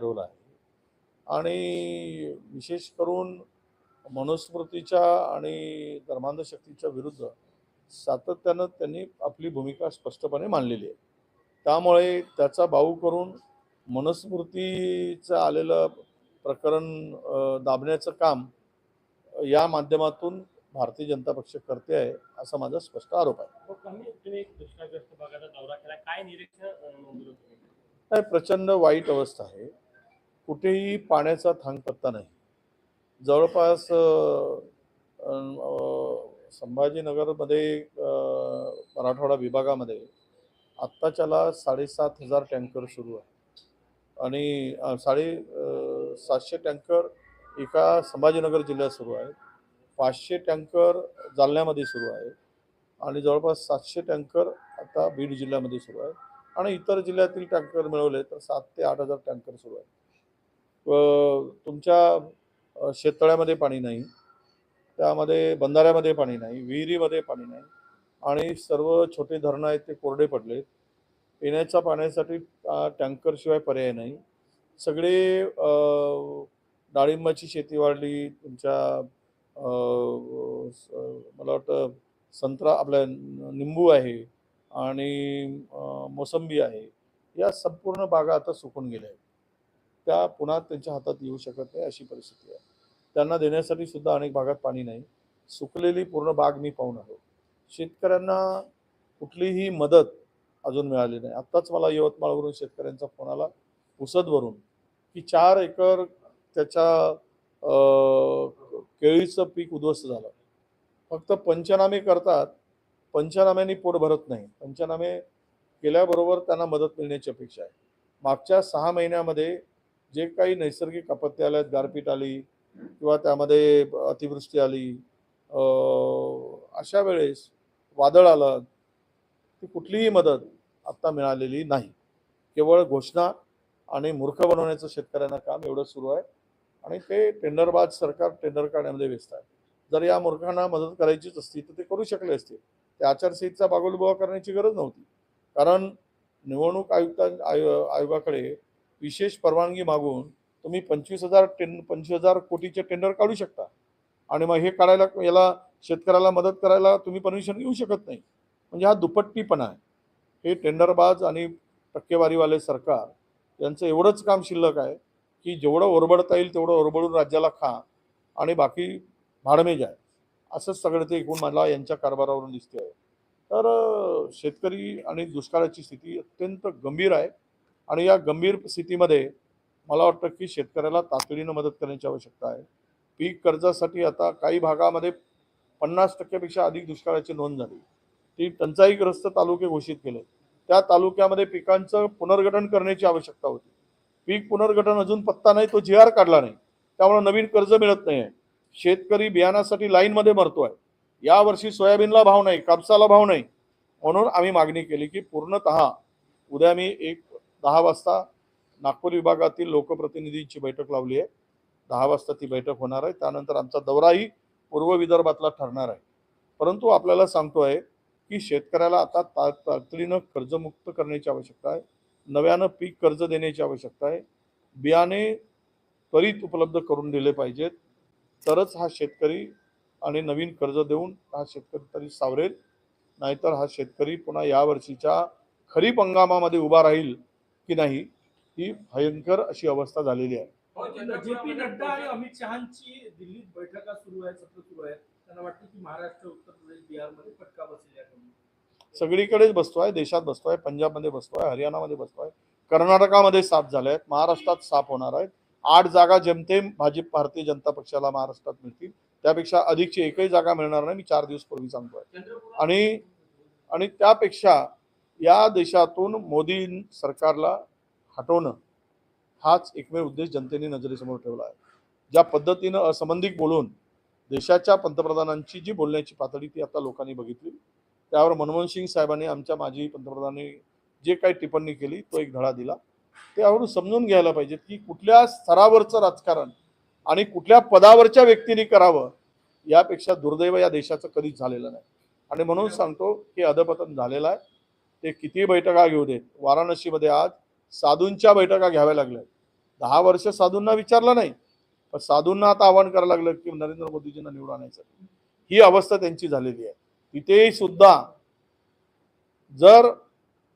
Role आहे. आणि विशेष करून मनुस्मृतीच्या आणि धर्मांधशक्तीच्या विरुद्ध सातत्यानं त्यांनी आपली भूमिका स्पष्टपणे मांडलेली आहे. त्यामुळे त्याचा बाऊ करून मनुस्मृतीचं आलेलं प्रकरण दाबण्याचं काम या माध्यमातून भारतीय जनता पक्ष करते आहे असा माझा स्पष्ट आरोप आहे. काय प्रचंड वाईट अवस्था आहे. कुठेही पाण्याचा थांगपत्ता नाही. जवळपास संभाजीनगरमध्ये मराठवाडा विभागामध्ये आत्ताच्याला साडेसात हजार टँकर सुरू आहे. आणि साडे सातशे टँकर एका संभाजीनगर जिल्ह्यात सुरू आहे. पाचशे टँकर जालन्यामध्ये सुरू आहे. आणि जवळपास सातशे टँकर आता बीड जिल्ह्यामध्ये सुरू आहे. आणि इतर जिल्ह्यातील टँकर मिळवले तर सात ते आठ हजार टँकर सुरू आहेत तुमच्या शेततळ्यामध्ये पाणी नाही. त्यामध्ये बंधाऱ्यामध्ये पाणी नाही. विहिरीमध्ये पाणी नाही. आणि सर्व छोटे धरणं आहेत ते कोरडे पडलेत. पिण्याच्या पाण्यासाठी टँकरशिवाय पर्याय नाही. सगळे डाळिंबाची शेती वाढली. तुमच्या मला वाटतं संत्रा आपल्या निंबू आहे आणि मोसंबी आहे. या संपूर्ण बागा आता सुकून गेल्या आहेत. त्या पुन्हा त्यांच्या हातात येऊ शकत नाही अशी परिस्थिती आहे. त्यांना देण्यासाठी सुद्धा अनेक भागात पाणी नाही. सुकलेली पूर्ण बाग मी पाहून आलो. शेतकऱ्यांना कुठलीही मदत अजून मिळाली नाही. आत्ताच मला यवतमाळवरून शेतकऱ्यांचा फोन आला पुसदवरून की चार एकर त्याच्या केळीचं पीक उद्ध्वस्त झालं. फक्त पंचनामे करतात पंचनाम्यांनी पोट भरत नाही. पंचनामे केल्याबरोबर त्यांना मदत मिळण्याची अपेक्षा आहे. मागच्या सहा महिन्यामध्ये जे काही नैसर्गिक आपत्ती आल्यात गारपीट आली किंवा त्यामध्ये अतिवृष्टी आली अशा वेळेस वादळ आलं ती कुठलीही मदत आत्ता मिळालेली नाही. केवळ घोषणा आणि मूर्ख बनवण्याचं शेतकऱ्यांना काम एवढं सुरू आहे आणि ते टेंडरबाज सरकार टेंडर काढण्यामध्ये व्यस्त आहे. जर या मूर्खांना मदत करायचीच असती तर ते करू शकले असते. त्या आचारसंहितेचा बागोलबुवा करण्याची गरज नव्हती. कारण निवडणूक आयुक्ता आयो आयोगाकडे विशेष परवानगी मागून तुम्ही पंचवीस हजार टेन पंचवीस हजार कोटीचे टेंडर काढू शकता. आणि मग हे काढायला याला शेतकऱ्याला मदत करायला तुम्ही परमिशन घेऊ शकत नाही. म्हणजे हा दुपट्टीपणा आहे. हे टेंडरबाज आणि टक्केवारीवाले सरकार यांचं एवढंच काम शिल्लक आहे की जेवढं ओरबडता येईल तेवढं ओरबडून राज्याला खा आणि बाकी भाडमे जाय असंच सगळं ते एकूण मला यांच्या कारभारावरून दिसते आहे तर शेतकरी आणि दुष्काळाची स्थिती अत्यंत गंभीर आहे. आणि या गंभीर स्थितीमध्ये मला वाटतं की शेतकऱ्याला तातडीनं मदत करण्याची आवश्यकता आहे. पीक कर्जासाठी आता काही भागामध्ये पन्नास टक्क्यापेक्षा अधिक दुष्काळाची नोंद झाली. ती टंचाईग्रस्त तालुके घोषित केले. त्या तालुक्यामध्ये पिकांचं पुनर्गठन करण्याची आवश्यकता होती. पीक पुनर्गठन अजून पत्ता नाही तो जी आर काढला नाही. त्यामुळे नवीन कर्ज मिळत नाही आहे. शेतकरी बियाणासाठी लाईनमध्ये मरतोय. यावर्षी सोयाबीनला भाव नाही कापसाला भाव नाही. म्हणून आम्ही मागणी केली की पूर्णतः उद्या मी एक दहा वाजता नागपूर विभागातील लोकप्रतिनिधींची बैठक लावली आहे. दहा वाजता ती बैठक होणार आहे. त्यानंतर आमचा दौराही पूर्व विदर्भातला ठरणार आहे. परंतु आपल्याला सांगतो आहे की शेतकऱ्याला आता ता तातडीनं कर्जमुक्त करण्याची आवश्यकता आहे. नव्यानं पीक कर्ज देण्याची आवश्यकता आहे. बियाणे त्वरित उपलब्ध करून दिले पाहिजेत. तरच हा शेतकरी आणि नवीन कर्ज देऊन हा शेतकरी तरी सावरेल. नाहीतर हा शेतकरी पुन्हा यावर्षीच्या खरीप हंगामामध्ये उभा राहील. की नाही ही भयंकर अशी अवस्था झालेली आहे. जे पी नड्डा आणि अमित शहाची दिल्लीत बैठका सुरू आहे सत्र सुरू आहे त्यांना वाटतं की महाराष्ट्र उत्तर प्रदेश बिहारमध्ये फटका बसेल याकडून सगळीकडेच बसतोय देशात बसतोय पंजाबमध्ये बसतोय हरियाणामध्ये बसतोय. कर्नाटकामध्ये साफ झाले आहेत महाराष्ट्रात साफ होणार आहेत. आठ जागा जेमतेम भाजप भारतीय जनता पक्षाला महाराष्ट्रात मिळतील. त्यापेक्षा अधिकची एकही जागा मिळणार नाही मी चार दिवस पूर्वी सांगतोय. आणि आणि त्यापेक्षा या देशातून मोदी सरकारला हटवणं हाच एकमेव उद्देश जनतेने नजरेसमोर ठेवला आहे. ज्या पद्धतीनं असंबंधित बोलून देशाच्या पंतप्रधानांची जी बोलण्याची पातळी ती आता लोकांनी बघितली त्यावर मनमोहन सिंग साहेबांनी आमच्या माजी पंतप्रधानांनी जे काही टिप्पणी केली तो एक धडा दिला. त्यावरून समजून घ्यायला पाहिजे की कुठल्या स्तरावरचं राजकारण आणि कुठल्या पदावरच्या व्यक्तीने करावं यापेक्षा दुर्दैव या देशाचं कधीच झालेलं नाही. आणि म्हणून सांगतो की अधपतन झालेलं आहे. ते किती बैठका घेऊ देत वाराणसीमध्ये आज साधूंच्या बैठका घ्याव्या लागल्या दहा वर्ष साधूंना विचारलं नाही पण साधूंना आता आवाहन करायला लागलं की नरेंद्र मोदीजींना निवडून आणायचं ही अवस्था त्यांची झालेली आहे. तिथेही सुद्धा जर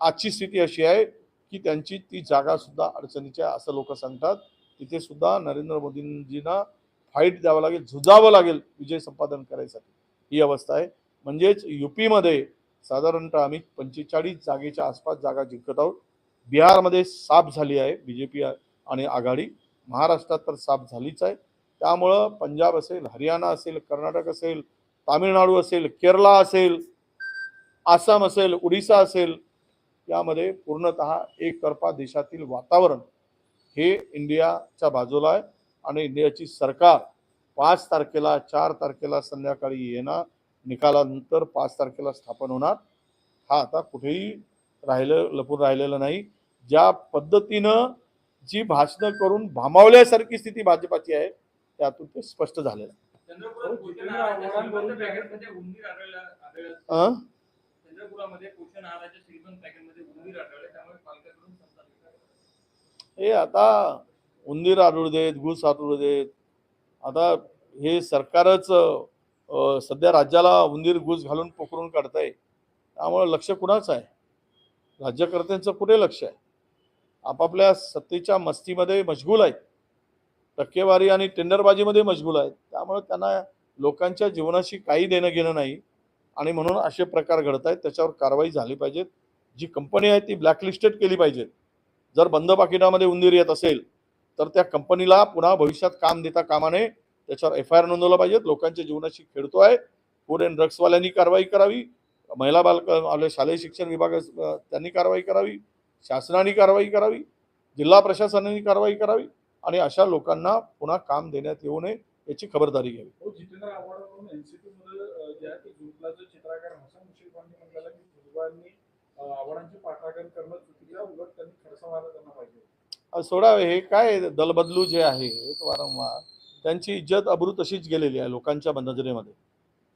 आजची स्थिती अशी आहे की त्यांची ती जागा सुद्धा अडचणीची आहे असं लोक सांगतात तिथे सुद्धा नरेंद्र मोदींजींना फाईट द्यावं लागेल झुजावं लागेल विजय संपादन करायसाठी. ही अवस्था आहे. म्हणजेच युपीमध्ये साधारणतः आम्ही पंचेचाळीस जागेच्या आसपास जागा जिंकत आहोत. बिहारमध्ये साफ झाली आहे बी जे पी आणि आघाडी. महाराष्ट्रात तर साफ झालीच आहे. त्यामुळं पंजाब असेल हरियाणा असेल कर्नाटक असेल तामिळनाडू असेल केरला असेल आसाम असेल उडिसा असेल यामध्ये पूर्णत एकतर्फा देशातील वातावरण हे इंडियाच्या बाजूला आहे. आणि इंडियाची सरकार पाच तारखेला चार तारखेला संध्याकाळी येणार. निकालानंतर पाच तारखेला स्थापन होणार. हा आता कुठेही राहिलं लपून राहिलेलं नाही. ज्या पद्धतीनं जी भाषणं करून भामावल्यासारखी स्थिती भाजपाची आहे त्यातून ते स्पष्ट झालेलं आहे. हे आता उंदीर आढळू देत घुस आढळू देत. आता हे सरकारच सध्या राज्याला उंदीर घुस घालून पोखरून काढताय. त्यामुळे लक्ष कुणाचं आहे? राज्यकर्त्यांचं कुठे लक्ष आहे? आपापल्या सत्तेच्या मस्तीमध्ये मशगूल आहेत. टक्केवारी आणि टेंडरबाजीमध्ये मशगूल आहेत. त्यामुळे त्यांना लोकांच्या जीवनाशी काही देणं घेणं नाही. आणि म्हणून असे प्रकार घडत आहेत. त्याच्यावर कारवाई झाली पाहिजेत जी कंपनी आहे ती ब्लॅकलिस्टेड केली पाहिजे. जर बंद पाकिटामध्ये उंदीर येत असेल तर त्या कंपनीला पुन्हा भविष्यात काम देता कामा नये. त्याच्यावर एफ आय आर नोंदवला पाहिजे. लोकांच्या जीवनाशी खेळतो आहे. फूड अँड ड्रग्सवाल्यांनी कारवाई करावी. महिला बालक आपले शालेय शिक्षण विभाग त्यांनी कारवाई करावी. शासनाने कारवाई करावी. जिल्हा प्रशासनाने कारवाई करावी. आणि अशा लोकांना पुन्हा काम देण्यात येऊ नये याची खबरदारी घ्यावी. हो जितेंद्र आव्हाड म्हणून एनसीपी मध्ये अं, जे आहे ते जुंपलाचं चित्रकार हसन मुश्रीफांनी म्हटलेलं की भुजबळांनी अं, आव्हाडांचे पाठागार करणं चुकीचं आहे, उलट त्यांनी खडसा मारा त्यांना पाहिजे. अ, सोडा हे काय दलबदलू जे आहे वारंवार त्यांची इज्जत अब्रू तशीच गेलेली आहे लोकांच्या नजरेमध्ये.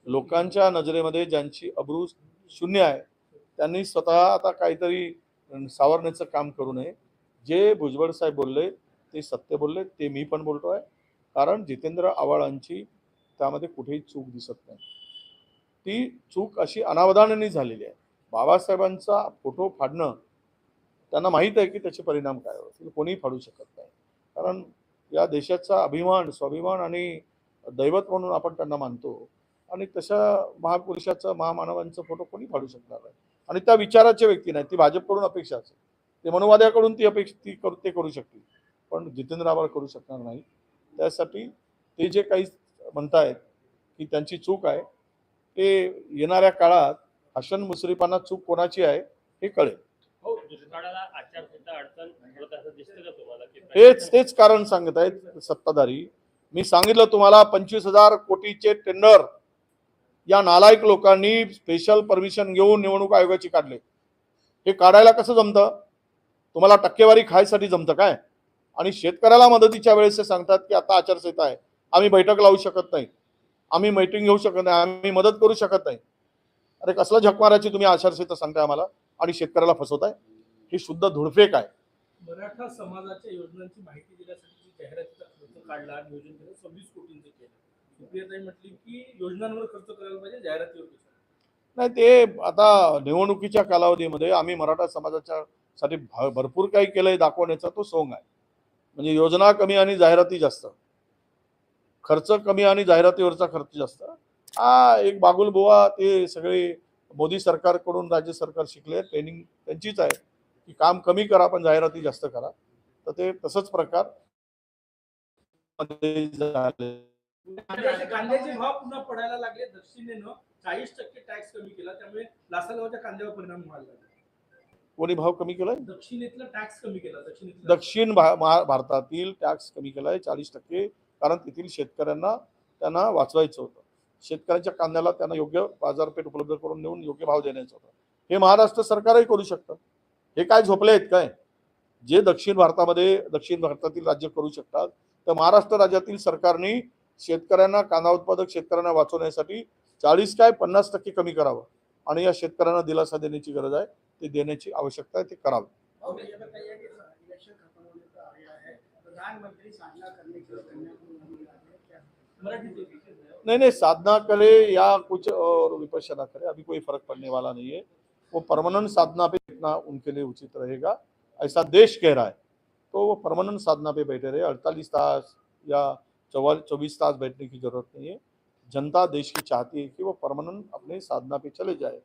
लोकांच्या नजरेमध्ये ज्यांची अब्रू शून्य आहे त्यांनी स्वतः आता काहीतरी सावरण्याचं काम करू नये. जे भुजबळ साहेब बोलले ते सत्य बोलले ते मी पण बोलतो आहे कारण जितेंद्र आव्हाडांची त्यामध्ये कुठेही चूक दिसत नाही. ती चूक अशी अनावधानाने झालेली आहे. बाबासाहेबांचा फोटो फाडणं त्यांना माहीत आहे की त्याचे परिणाम काय होतील कोणीही फाडू शकत नाही. कारण या देशाचा अभिमान स्वाभिमान आणि दैवत म्हणून आपण त्यांना मानतो. आणि तशा महापुरुषाचा महामानवांचा फोटो कोणी फाडू शकणार नाही. आणि त्या विचाराचे व्यक्ती नाही. ती भाजपकडून अपेक्षा असेल. ते मनोवाद्याकडून ती अपेक्षा ती करू ते करू शकतील. पण जितेंद्र आव्हाड करू शकणार नाही. त्यासाठी ते जे काही म्हणतायत की त्यांची चूक आहे ते येणाऱ्या काळात हसन मुश्रीफांना चूक कोणाची आहे हे कळेल. हो दुष्काळाला आचारसंहिता अडचण का तुम्हाला? हेच तेच कारण सांगत आहेत सत्ताधारी. मी सांगितलं तुम्हाला पंचवीस हजार कोटीचे टेंडर या नालायक लोकांनी स्पेशल परमिशन घेऊन निवडणूक आयोगाची काढले. हे काढायला कसं जमतं? तुम्हाला टक्केवारी खायसाठी जमतं काय? आणि शेतकऱ्याला मदतीच्या वेळेस ते सांगतात की आता आचारसंहिता आहे. आम्ही बैठक लावू शकत नाही. आम्ही मीटिंग घेऊ शकत नाही. आम्ही मदत करू शकत नाही. अरे कसलं झकमाराची तुम्ही आचारसंहिता सांगताय आम्हाला? आणि शेतकऱ्याला फसवताय? ही शुद्ध धुडफेक आहे. मराठा समाजाच्या योजनांची माहिती देण्यासाठी जाहिरातीचा खर्च काढला नियोजन केलं सव्वीस कोटींचं केलं. सुप्रियाताई म्हटली की योजनांवर खर्च करायला पाहिजे जाहिरातीवर नाही ते आता निवडणुकीच्या कालावधीमध्ये आम्ही मराठा समाजाच्या साठी भरपूर काही केलंय दाखवण्याचा तो सोंग आहे. म्हणजे योजना कमी आणि जाहिराती जास्त. खर्च कमी आणि जाहिरातीवरचा खर्च जास्त. हा एक बागुल बुवा ते सगळे मोदी सरकारकडून राज्य सरकार शिकले ट्रेनिंग त्यांचीच आहे. की काम कमी करा पण जाहिराती जास्त करा. तर ते तसंच प्रकार झाले. कांद्याचे भाव पुन्हा पडायला लागले. दक्षिणेनं चाळीस टक्के टॅक्स कमी केला. त्यामुळे लासागावच्या कांद्यावर परिणाम व्हायला लागला. कोणी भाव कमी केलाय? दक्षिणेतला टॅक्स कमी केला. दक्षिणेतला दक्षिण भा- महा- भारतातील टॅक्स कमी केला आहे चाळीस टक्के. कारण तेथील शेतकऱ्यांना त्यांना वाचवायचं होतं. शेतकऱ्यांच्या कांद्याला त्यांना योग्य बाजारपेठ उपलब्ध करून देऊन योग्य भाव देण्याचं होतं. हे महाराष्ट्र सरकारही करू शकतं. हे काय झोपले आहेत काय? जे दक्षिण भारतामध्ये दक्षिण भारतातील राज्य करू शकतात तर महाराष्ट्र राज्यातील सरकारने शेतकऱ्यांना कांदा उत्पादक शेतकऱ्यांना वाचवण्यासाठी चाळीस काय पन्नास टक्के कमी करावं. आणि या शेतकऱ्यांना दिलासा देण्याची गरज आहे ते देण्याची आवश्यकता आहे ते करावं. नाही नाही साधना नहीं नहीं साधना करे या कुछ और विपश्यना करे अभी कोई फर्क पड़ने वाला नहीं है वो परमानेंट साधना पे इतना उनके लिए उचित रहेगा ऐसा देश कह रहा है। तो वो परमानेंट साधना पे बैठे रहे अड़तालीस तास या चौवालीस चौबीस तास बैठने की ज़रूरत नहीं है। जनता देश की चाहती है कि वो परमानेंट अपने साधना पे चले जाए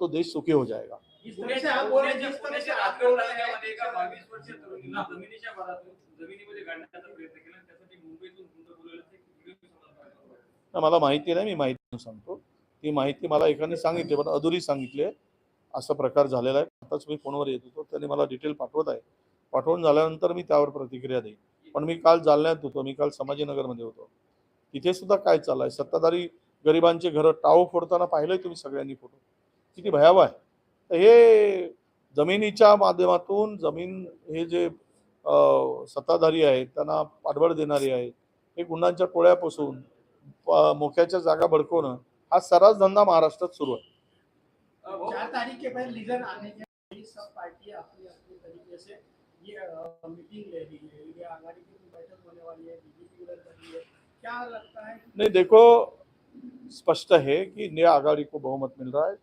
तो देश सुखी हो जाएगा। व्हिडिओ समोर आला. मला माहिती नाही मी माहिती सांगतो. ती माहिती मला एकाने सांगितली पण अधुरी सांगितली असा प्रकार झालेला आहे. आताच मी फोनवर येत होतो. त्याने मला डिटेल पाठवत आहे. पाठवून झाल्यानंतर मी त्यावर प्रतिक्रिया देईन. पण मी काल जालन्यात होतो. मी काल संभाजीनगरमध्ये होतो. तिथे सुद्धा काय चाललं आहे सत्ताधारी गरिबांचे घरं टाव फोडताना पाहिलंय तुम्ही सगळ्यांनी फोटो? किती भयावह आहे. तर हे जमिनीच्या माध्यमातून जमीन हे जे सत्ताधारी आहेत त्यांना पाठबळ देणारे आहेत हे गुंडांच्या टोळ्यापासून मोक्याच्या जागा भडकवणं हा सर्रास धंदा महाराष्ट्रात सुरू आहे. चार तारीख के बाद लीडर आने के सब पार्टियाँ अपनी अपनी तरीके से ये मीटिंग ले रही है। आघाड़ी की बैठक होने वाली है बीजेपी उधर कर रही है। क्या लगता है नहीं देखो स्पष्ट है कि नया आगाड़ी को बहुमत मिल रहा है।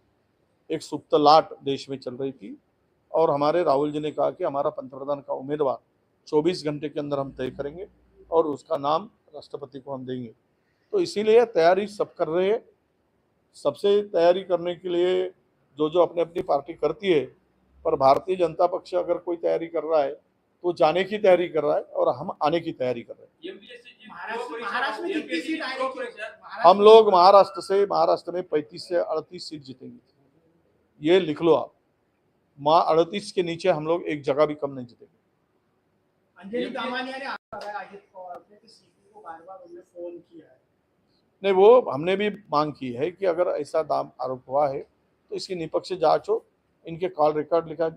एक सुप्त लाट देश में चल रही थी और हमारे राहुल जी ने कहा कि हमारा पंतप्रधान का उम्मीदवार 24 घंटे के अंदर हम तय करेंगे और उसका नाम राष्ट्रपति को हम देंगे। तो इसीलिए तैयारी सब कर रहे हैं। सबसे तैयारी करने के लिए जो जो अपनी अपनी पार्टी करती है पर भारतीय जनता पक्ष अगर कोई तैयारी कर रहा है तो जाने की तैयारी कर रहा है और हम आने की तैयारी कर रहे हैं। हम लोग महाराष्ट्र से महाराष्ट्र में पैंतीस से अड़तीस सीट जीतेंगे। ये लिख लो आप। माँ अड़तीस के नीचे हम लोग एक जगह भी कम नहीं जीतेंगे। है। नहीं वो हमने भी मांग की है कि अगर ऐसा दाम आरोप हुआ है तो इसकी निपक्ष जांच हो इनके कॉल रिकॉर्ड लिखा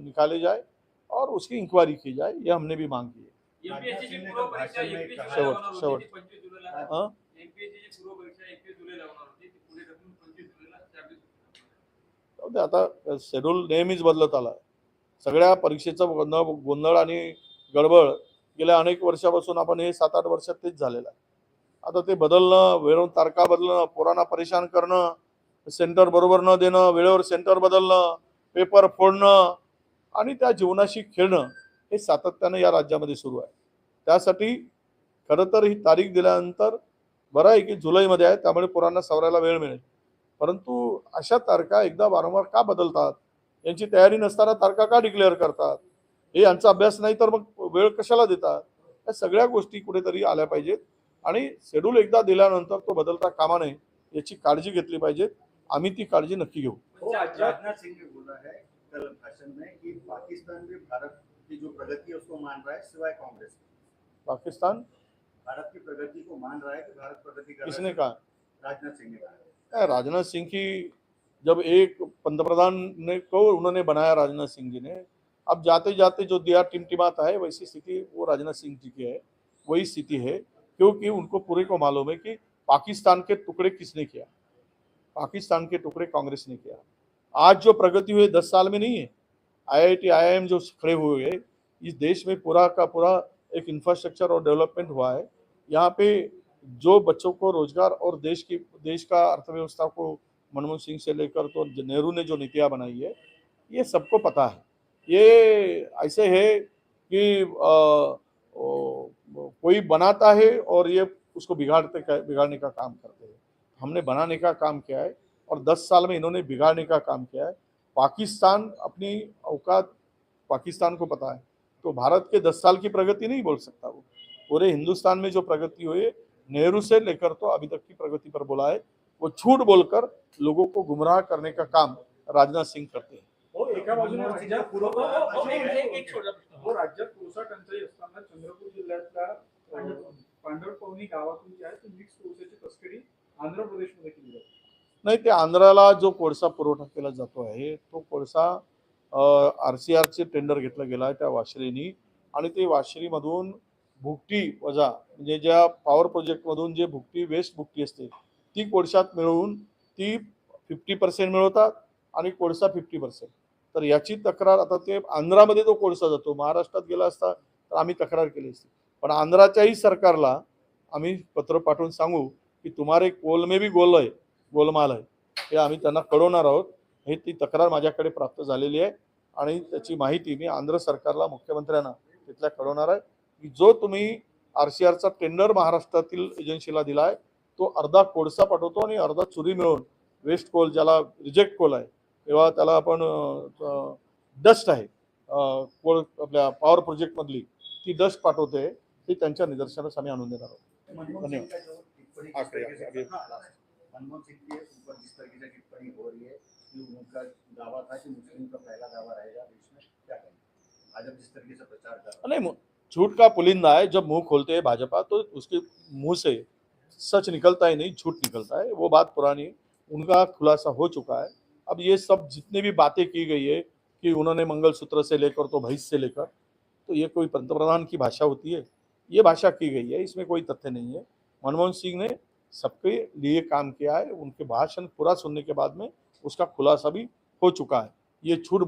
निकाले जाए और उसकी इंक्वायरी की जाए ये हमने भी मांग की है। MPSC ची पूर्व परीक्षा भाषण में 21 कहा- जुलैला होणार शेवट- होती, ती 25 जुलैला हाँ? MPSC ची पूर्व परीक्षा 21 जुलैला होणार होती ती पुढे ढकलून 25 जुलैला चार जाऊ दे आता शेड्यूल नेहमीच बदलत आला सगळ्या परीक्षेचं गोंधळ गोंधळ आणि गडबड गेल्या अनेक वर्षापासून आपण हे सात आठ वर्षात तेच झालेलं आहे. आता ते बदलणं वेळेवर तारखा बदलणं पोरांना परेशान करणं सेंटर बरोबर न देणं वेळेवर सेंटर बदलणं पेपर फोडणं आणि त्या जीवनाशी खेळणं हे सातत्यानं या राज्यामध्ये सुरू आहे. त्यासाठी खरं तर ही तारीख दिल्यानंतर बरं आहे की जुलैमध्ये आहे त्यामुळे पोरांना सवरायला वेळ मिळेल. परंतु अशा तारखा एकदा वारंवार का बदलतात? यांची तयारी नसताना तारखा का डिक्लेअर करतात? हे यांचा अभ्यास नाही तर मग वेळ कशाला देतात? या सगळ्या गोष्टी कुठेतरी आल्या पाहिजेत आणि शेड्यूल एकदा दिल्यानंतर तो बदलता कामा नये याची काळजी घेतली पाहिजे आम्ही ती काळजी नक्की घेऊ. राजनाथ सिंह ने बोला है कल भाषण में कि पाकिस्तान भी भारत की जो प्रगति है उसको मान रहा है सिवाय कांग्रेस पाकिस्तान? भारत की प्रगति को मान रहा है कि भारत प्रगति कर किसने कहा? राजनाथ सिंह ने कहा राजनाथ सिंह की जब एक पंतप्रधान ने को उन्होंने बनाया राजनाथ सिंह जी ने अब जाते जाते जो दिया टिमटिमाता है वैसी स्थिति वो राजनाथ सिंह जी की है वही स्थिति है क्योंकि उनको पूरे को मालूम है कि पाकिस्तान के टुकड़े किसने किया। पाकिस्तान के टुकड़े कांग्रेस ने किया। आज जो प्रगति हुई दस साल में नहीं है। आईआईटी आईआईएम जो खड़े हुए हैं इस देश में पूरा का पूरा एक इंफ्रास्ट्रक्चर और डेवलपमेंट हुआ है। यहाँ पे जो बच्चों को रोज़गार और देश की देश का अर्थव्यवस्था को मनमोहन सिंह से लेकर तो नेहरू ने जो नीतियाँ बनाई है ये सबको पता है। ये ऐसे है कि अ, ओ, कोई बनाता है और ये उसको बिगाड़ते बिगाड़ने का काम करते हैं। हमने बनाने का काम किया है और 10 साल में इन्होंने बिगाड़ने का काम किया है। पाकिस्तान अपनी औकात पाकिस्तान को पता है। तो भारत के 10 साल की प्रगति नहीं बोल सकता वो। पूरे हिंदुस्तान में जो प्रगति हुई नेहरू से लेकर तो अभी तक की प्रगति पर बोला है वो झूठ बोलकर लोगों को गुमराह करने का काम राजनाथ सिंह करते हैं। हो। राज्यात कोळसा टंचाई असताना चंद्रपूर जिल्ह्यातल्या पांढरपवनी. गावातून जे आहे ते मिक्स कोळशाची तस्करी आंध्र प्रदेशमध्ये केली जाते. नाही ते आंध्राला जो कोळसा पुरवठा केला जातो आहे तो कोळसा आर सी आरचे टेंडर घेतलं गेला आहे त्या वाशिरीनी आणि ते वाशिरीमधून भुकटी वजा म्हणजे ज्या पॉवर प्रोजेक्टमधून जे भुकटी वेस्ट भुकटी असते ती कोळशात मिळवून ती फिफ्टी पर्सेंट मिळवतात आणि कोळसा फिफ्टी पर्सेंट तर याची तक्रार आता ते आंध्रामध्ये तो कोळसा जातो महाराष्ट्रात गेला असता तर आम्ही तक्रार केली असती. पण आंध्राच्याही सरकारला आम्ही पत्र पाठवून सांगू की तुम्हारे कोल में भी गोल आहे गोलमाल आहे. हे आम्ही त्यांना कळवणार आहोत. हे ती तक्रार माझ्याकडे प्राप्त झालेली आहे. आणि त्याची माहिती मी आंध्र सरकारला मुख्यमंत्र्यांना तिथल्या कळवणार आहे. की जो तुम्ही आर सी आरचा टेंडर महाराष्ट्रातील एजन्सीला दिला आहे तो अर्धा कोळसा पाठवतो आणि अर्धा चुरी मिळून वेस्ट कोल ज्याला रिजेक्ट कोल आहे तेव्हा त्याला आपण डस्ट आहे. कोळ आपल्या पॉवर प्रोजेक्टमधली ती डस्ट पाठवते ती त्यांच्या निदर्शनास आम्ही आणून देणार आहोत. धन्यवाद। सिंह का जो टिप्पणी जिस आखिरी, तरीके से हाँ, मनमोहन सिंह के ऊपर जिस तरीके से टिप्पणी हो रही है? कि उनका दावा था कि मुस्लिम का पहला दावा रहेगा देश में? क्या कहेंगे भाजपा जिस तरीके से प्रचार कर रहा नहीं झूठ का पुलिंदा है जब मुँह खोलते है भाजपा तो उसके मुँह से सच निकलता ही नहीं झूठ निकलता है। वो बात पुरानी उनका खुलासा हो चुका है। अब ये सब जितने भी बातें की गई है कि उन्होंने मंगलसूत्र से लेकर तो भैंस से लेकर तो ये कोई पंतप्रधान की भाषा होती है? ये भाषा की गई है इसमें कोई तथ्य नहीं है। मनमोहन सिंह ने सबके लिए काम किया है। उनके भाषण पूरा सुनने के बाद में उसका खुलासा भी हो चुका है। ये झूठ